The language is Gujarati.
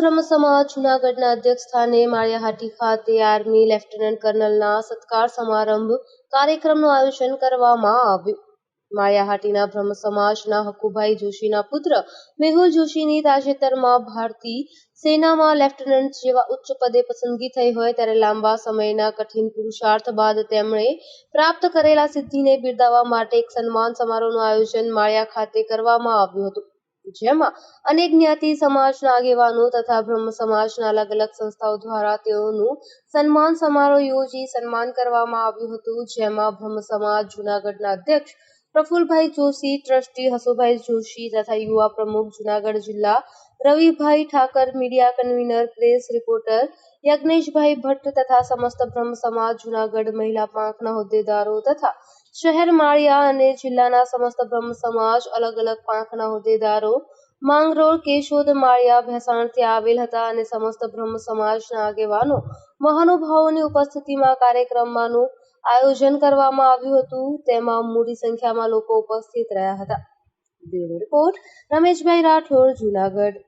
બ્રહ્મ સમાજ જૂનાગઢના અધ્યક્ષ સ્થાને માળિયાહાટી ખાતે આર્મી લેફ્ટનન્ટ કર્નલના સત્કાર સમારંભ કાર્યક્રમનું આયોજન કરવામાં આવ્યું. માળિયાહાટીના બ્રહ્મ સમાજના હકુભાઈ જોશીના પુત્ર મેહુલ જોશીની તાજેતરમાં ભારતીય સેનામાં લેફ્ટનન્ટ જેવા ઉચ્ચ પદે પસંદગી થઈ હોય ત્યારે લાંબા સમયના કઠિન પુરુષાર્થ બાદ તેમણે પ્રાપ્ત કરેલા સિદ્ધિને બિરદાવવા માટે એક સન્માન સમારોહનું આયોજન માળિયા ખાતે કરવામાં આવ્યું હતું. જેમાં અનેક જ્ઞાતિ સમાજના આગેવાનો તથા બ્રહ્મ સમાજના અલગ અલગ સંસ્થાઓ દ્વારા તેઓનું સન્માન સમારોહ યોજી સન્માન કરવામાં આવ્યું હતું, જેમાં બ્રહ્મ સમાજ જૂનાગઢના અધ્યક્ષ પ્રફુલભાઈ જોશી, ટ્રસ્ટી હસુભાઈ જોશી તથા યુવા પ્રમુખ જુનાગઢ જિલ્લા, Ravibhai Thakar media convener, press reporter, Yagneshbhai Bhatt તથા સમસ્ત બ્રહ્મ સમાજ, જુનાગઢ મહિલા પાંખના હોદ્દેદારો તથા શહેર માળિયા અને જિલ્લાના સમસ્ત બ્રહ્મ સમાજ, અલગ અલગ પાંખના હોદ્દેદારો માંગરોળ, કેશોદ, માળિયા ભેસાણથી આવેલ હતા અને સમસ્ત બ્રહ્મ સમાજના આગેવાનો મહાનુભાવોની ઉપસ્થિતિમાં કાર્યક્રમમાંનું આયોજન કરવામાં આવ્યું હતું. તેમાં મોટી સંખ્યામાં લોકો ઉપસ્થિત રહ્યા હતા. Bureau report, Rameshbhai Rathod, Junagadh.